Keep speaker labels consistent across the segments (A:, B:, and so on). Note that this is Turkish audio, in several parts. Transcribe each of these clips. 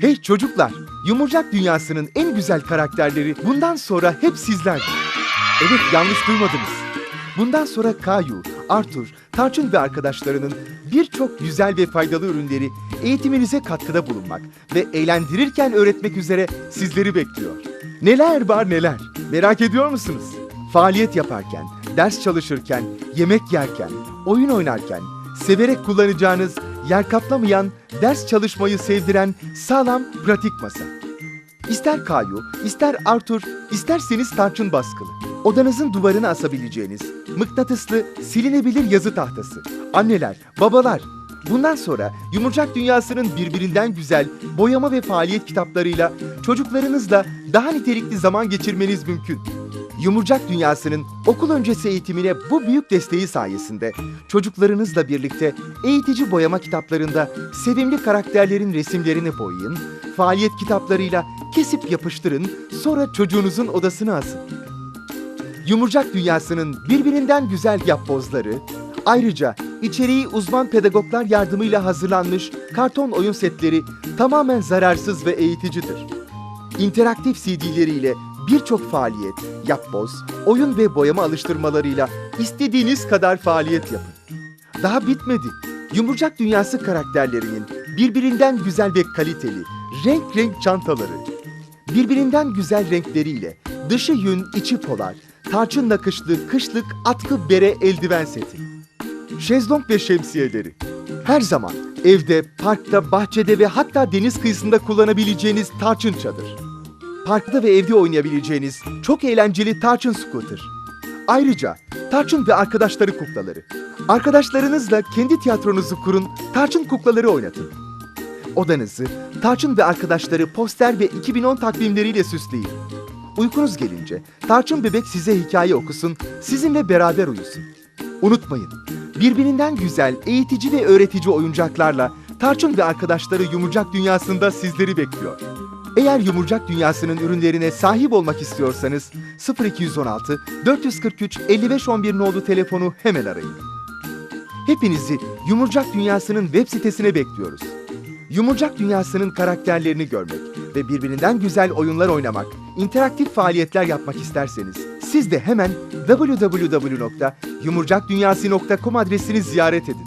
A: Hey çocuklar, Yumurcak Dünyası'nın en güzel karakterleri bundan sonra hep sizlerdir. Evet yanlış duymadınız. Bundan sonra Kayu, Arthur, Tarçın ve arkadaşlarının birçok güzel ve faydalı ürünleri eğitiminize katkıda bulunmak ve eğlendirirken öğretmek üzere sizleri bekliyor. Neler var neler, merak ediyor musunuz? Faaliyet yaparken, ders çalışırken, yemek yerken, oyun oynarken, severek kullanacağınız, yer kaplamayan, ders çalışmayı sevdiren sağlam pratik masa. İster Kayu, ister Arthur, isterseniz tarçın baskılı. Odanızın duvarına asabileceğiniz mıknatıslı, silinebilir yazı tahtası. Anneler, babalar, bundan sonra Yumurcak Dünyası'nın birbirinden güzel boyama ve faaliyet kitaplarıyla çocuklarınızla daha nitelikli zaman geçirmeniz mümkün. Yumurcak Dünyası'nın okul öncesi eğitimine bu büyük desteği sayesinde çocuklarınızla birlikte eğitici boyama kitaplarında sevimli karakterlerin resimlerini boyayın, faaliyet kitaplarıyla kesip yapıştırın, sonra çocuğunuzun odasına asın. Yumurcak Dünyası'nın birbirinden güzel yapbozları, ayrıca içeriği uzman pedagoglar yardımıyla hazırlanmış karton oyun setleri tamamen zararsız ve eğiticidir. İnteraktif CD'leriyle birçok faaliyet, yapboz, oyun ve boyama alıştırmalarıyla istediğiniz kadar faaliyet yapın. Daha bitmedi. Yumurcak Dünyası karakterlerinin birbirinden güzel ve kaliteli, renk renk çantaları, birbirinden güzel renkleriyle dışı yün, içi polar, tarçın nakışlı kışlık atkı bere eldiven seti, şezlong ve şemsiyeleri. Her zaman evde, parkta, bahçede ve hatta deniz kıyısında kullanabileceğiniz tarçın çadır. Parkta ve evde oynayabileceğiniz çok eğlenceli Tarçın Scooter. Ayrıca Tarçın ve arkadaşları kuklaları. Arkadaşlarınızla kendi tiyatronuzu kurun, Tarçın kuklaları oynatın. Odanızı Tarçın ve arkadaşları poster ve 2010 takvimleriyle süsleyin. Uykunuz gelince Tarçın bebek size hikaye okusun, sizinle beraber uyusun. Unutmayın, birbirinden güzel, eğitici ve öğretici oyuncaklarla Tarçın ve arkadaşları Yumurcak Dünyası'nda sizleri bekliyor. Eğer Yumurcak Dünyası'nın ürünlerine sahip olmak istiyorsanız 0216 443 5511 nolu telefonu hemen arayın. Hepinizi Yumurcak Dünyası'nın web sitesine bekliyoruz. Yumurcak Dünyası'nın karakterlerini görmek ve birbirinden güzel oyunlar oynamak, interaktif faaliyetler yapmak isterseniz siz de hemen www.yumurcakdunyası.com adresini ziyaret edin.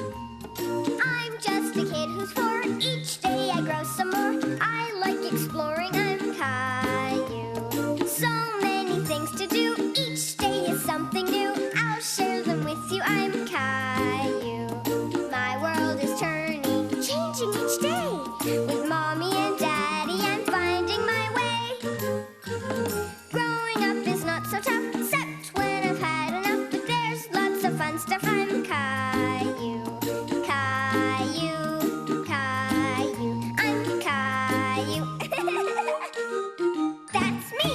B: That's me.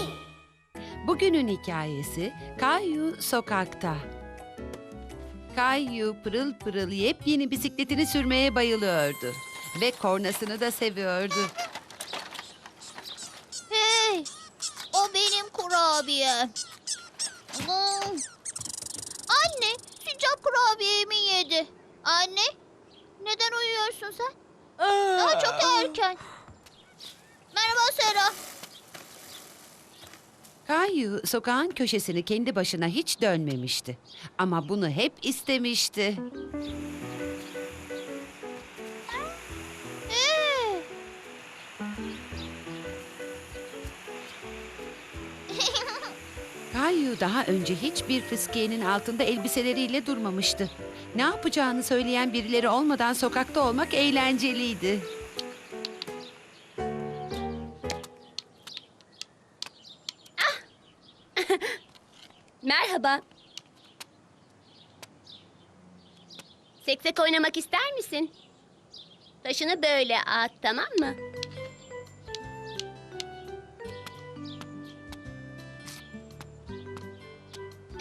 C: Bugünün hikayesi Kayu sokakta. Kayu pırıl pırıl yepyeni bisikletini sürmeye bayılıyordu. Ve kornasını da seviyordu.
D: Hey, o benim kurabiyem. Hmm. Anne, sincap kurabiyemi yedi. Anne, neden uyuyorsun sen? Daha çok erken. Merhaba Sera.
C: Kayu sokağın köşesini kendi başına hiç dönmemişti. Ama bunu hep istemişti. Kayu daha önce hiçbir fıskiyenin altında elbiseleriyle durmamıştı. Ne yapacağını söyleyen birileri olmadan sokakta olmak eğlenceliydi.
E: Merhaba. Seksek oynamak ister misin? Taşını böyle at, tamam mı?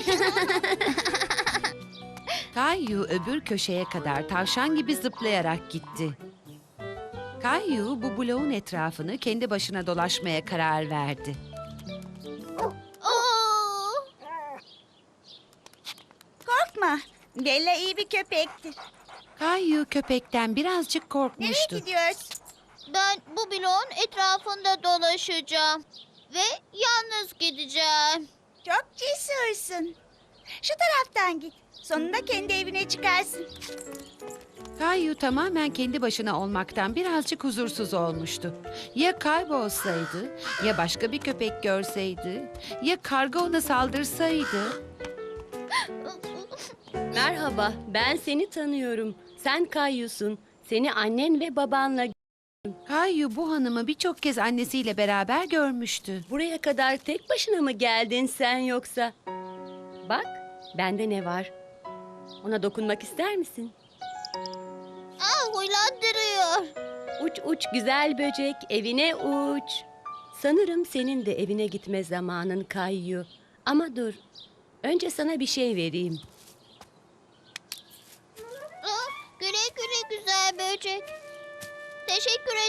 C: Kayu öbür köşeye kadar tavşan gibi zıplayarak gitti. Kayu bu bloğun etrafını kendi başına dolaşmaya karar verdi.
F: Korkma. Bella iyi bir köpektir.
C: Kayu köpekten birazcık
F: Nereye
C: korkmuştu.
F: gidiyoruz?
D: Ben bu bloğun etrafında dolaşacağım. Ve yalnız gideceğim.
F: Çok cesursun. Şu taraftan git. Sonunda kendi evine çıkarsın.
C: Kayu tamamen kendi başına olmaktan birazcık huzursuz olmuştu. Ya kaybolsaydı, ya başka bir köpek görseydi, ya karga ona saldırsaydı.
E: Merhaba, ben seni tanıyorum. Sen Kayyu'sun. Seni annen ve babanla
C: Kayu bu hanımı birçok kez annesiyle beraber görmüştü.
E: buraya kadar tek başına mı geldin sen yoksa? Bak, bende ne var? Ona dokunmak ister misin?
D: Aa, huylandırıyor.
E: Uç uç güzel böcek, evine uç. Sanırım senin de evine gitme zamanın Kayyu. Ama dur, önce sana bir şey vereyim.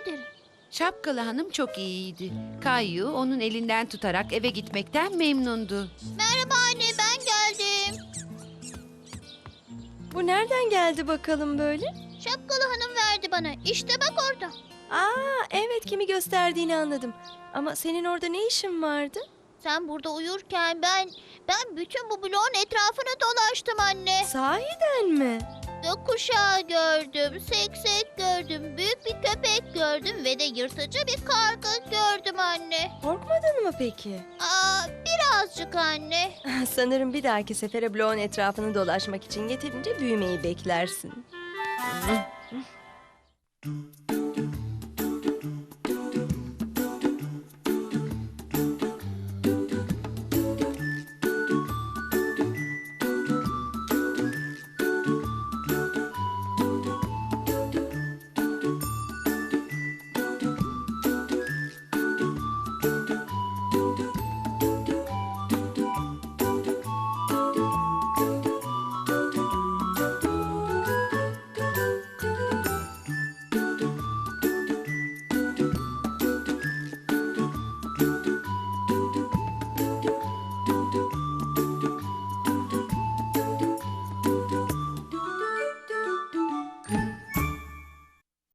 D: Ederim.
C: Şapkalı hanım çok iyiydi. Kayu onun elinden tutarak eve gitmekten memnundu.
D: Merhaba anne ben geldim.
G: Bu nereden geldi bakalım böyle?
D: Şapkalı hanım verdi bana. İşte bak orada.
G: Aa evet kimi gösterdiğini anladım. Ama senin orada ne işin vardı?
D: Sen burada uyurken ben ben bütün bu bloğun etrafını dolaştım anne.
G: Sahiden mi?
D: Gökkuşağı gördüm, seksek gördüm, büyük bir köpek gördüm ve de yırtıcı bir karga gördüm anne.
G: Korkmadın mı peki?
D: Aa, birazcık anne.
G: Sanırım bir dahaki sefere bloğun etrafını dolaşmak için yeterince büyümeyi beklersin.